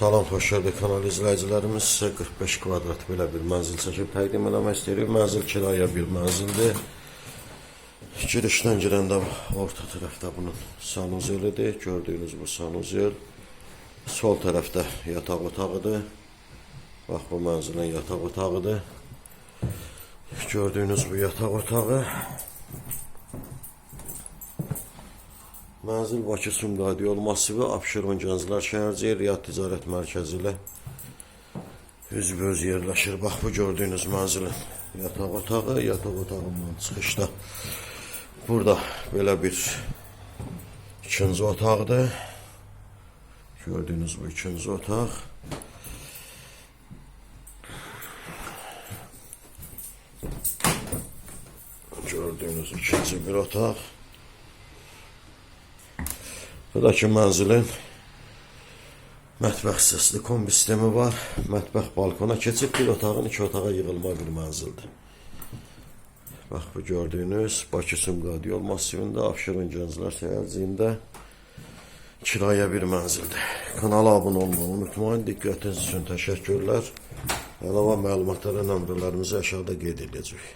Salam, xoş gördük kanal izləyicilərimiz. Sizə 45 kvadrat belə bir mənzil çəkib təqdim eləmək istəyirik. Mənzil kirayə bir mənzildir. Girişdən girəndə orta tərəfdə bunun sanuzelidir. Gördüyünüz bu sanuzel. Sol tərəfdə yataq otağıdır. Bax bu mənzilin yataq otağıdır. Gördüyünüz bu yataq otağı. Mənzil Bakı Sumqayıt yol massivi Abşeron Gənclər şəhərciyi Riyad Ticarət Mərkəzi ilə üzbəüz yerləşir. Bax bu gördüyünüz mənzilin yataq otağı, yataq otağından çıxışda burada belə bir ikinci otaqdır. Gördüyünüz bu ikinci otaq. Gördüyünüz ikinci bir otaq. Buradakı mənzilin mətbəx hissəsində kombi sistemi var. Mətbəx balkona keçib bir otağın iki otağa yığılma bir mənzildir. Bax bu gördüyünüz Bakı Sumqayıt yol massivində Abşeron Gənclər səyahətciyində kirayə bir mənzildir. Kanala abunə olmağı unutmayın. Diqqətiniz üçün təşəkkürlər. Əlavə məlumatlara nömrələrimizi aşağıda qeyd edəcəyik.